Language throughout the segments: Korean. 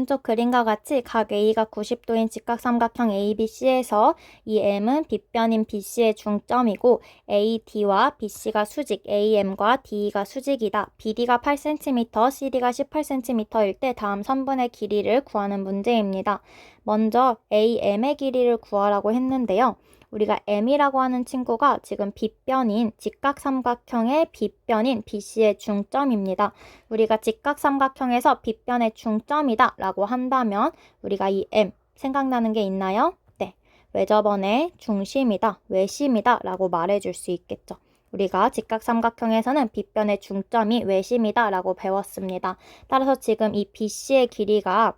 오른쪽 그림과 같이 각 A가 90도인 직각삼각형 ABC에서 이 M은 빗변인 BC의 중점이고 AD와 BC가 수직, AM과 DE가 수직이다. BD가 8cm, CD가 18cm일 때 다음 선분의 길이를 구하는 문제입니다. 먼저 AM의 길이를 구하라고 했는데요. 우리가 M이라고 하는 친구가 지금 빗변인 직각삼각형의 빗변인 BC의 중점입니다. 우리가 직각삼각형에서 빗변의 중점이다 라고 한다면 우리가 이 M 생각나는 게 있나요? 네. 외접원의 중심이다, 외심이다 라고 말해줄 수 있겠죠. 우리가 직각삼각형에서는 빗변의 중점이 외심이다 라고 배웠습니다. 따라서 지금 이 BC의 길이가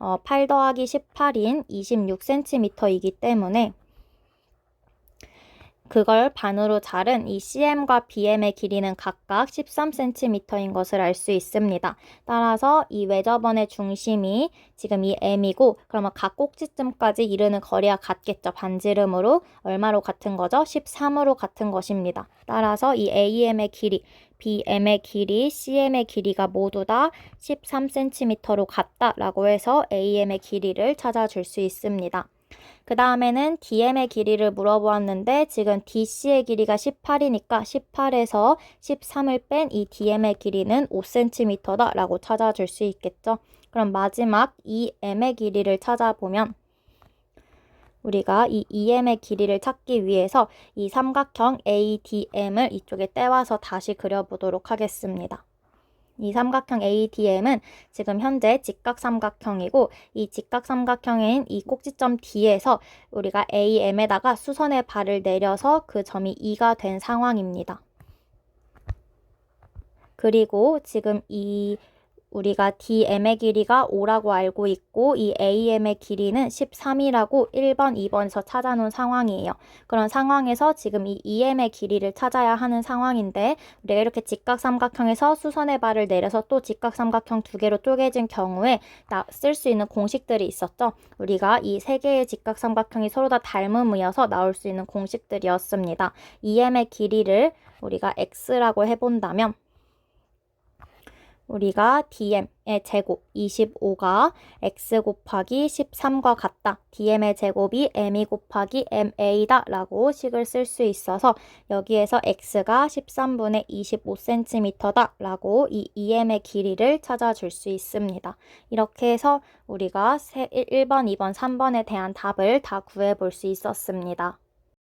어, 8 더하기 18인 26cm이기 때문에 그걸 반으로 자른 이 CM과 BM의 길이는 각각 13cm인 것을 알 수 있습니다. 따라서 이 외접원의 중심이 지금 이 M이고 그러면 각 꼭지점까지 이르는 거리가 같겠죠. 반지름으로 얼마로 같은 거죠? 13으로 같은 것입니다. 따라서 이 AM의 길이 BM의 길이, CM의 길이가 모두 다 13cm로 같다라고 해서 AM의 길이를 찾아줄 수 있습니다. 그 다음에는 DM의 길이를 물어보았는데 지금 DC의 길이가 18이니까 18에서 13을 뺀 이 DM의 길이는 5cm다 라고 찾아줄 수 있겠죠. 그럼 마지막 EM의 길이를 찾아보면 우리가 이 EM의 길이를 찾기 위해서 이 삼각형 ADM을 이쪽에 떼와서 다시 그려보도록 하겠습니다. 이 삼각형 ADM은 지금 현재 직각삼각형이고 이 직각삼각형인 이 꼭지점 D에서 우리가 AM에다가 수선의 발을 내려서 그 점이 2가 된 상황입니다. 그리고 지금 이 우리가 DM의 길이가 5라고 알고 있고 이 AM의 길이는 13이라고 1번, 2번에서 찾아놓은 상황이에요. 그런 상황에서 지금 이 EM의 길이를 찾아야 하는 상황인데 우리가 이렇게 직각삼각형에서 수선의 발을 내려서 또 직각삼각형 두 개로 쪼개진 경우에 쓸 수 있는 공식들이 있었죠. 우리가 이 세 개의 직각삼각형이 서로 다 닮음이어서 나올 수 있는 공식들이었습니다. EM의 길이를 우리가 X라고 해본다면 우리가 DM의 제곱 25가 x 곱하기 13과 같다. DM의 제곱이 m2 곱하기 MA다 라고 식을 쓸 수 있어서 여기에서 x가 13분의 25cm다 라고 이 EM의 길이를 찾아줄 수 있습니다. 이렇게 해서 우리가 1번, 2번, 3번에 대한 답을 다 구해볼 수 있었습니다.